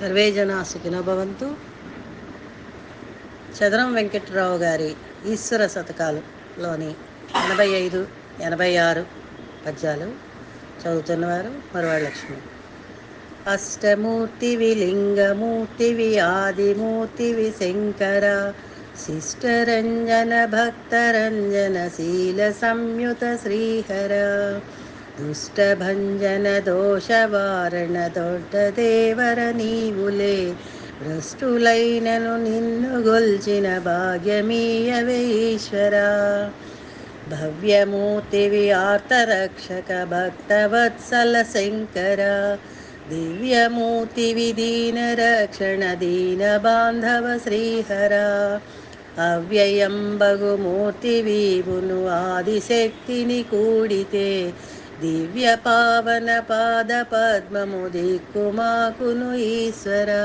Survey జనా సుఖినో భవంతు. చదరం వెంకట్రావు గారి ఈశ్వర శతకాలులోని ఎనభై ఐదు ఎనభై ఆరు పద్యాలు చదువుతున్నవారు మరవాడ లక్ష్మి. అష్టమూర్తివి లింగమూర్తివి ఆదిమూర్తివి శంకర శిష్టరంజన భక్తరంజన శీల సంయుత శ్రీహర. దుష్టభంజన దోషవారణ దొడ్డ దేవర నీవులే భ్రష్టులైనను నిన్ను గొల్చిన భాగ్యమీయవే ఈశ్వర భవ్యమూర్తివి ఆర్తరక్షక భక్తవత్సల శంకర. దివ్యమూర్తివి దీన రక్షణ దీన బాంధవ శ్రీహర. అవ్యయం బగుమూర్తి వీవును ఆదిశక్తిని కూడితే దివ్య పావన పాద పద్మము దిక్కుమాకును ఈశ్వరా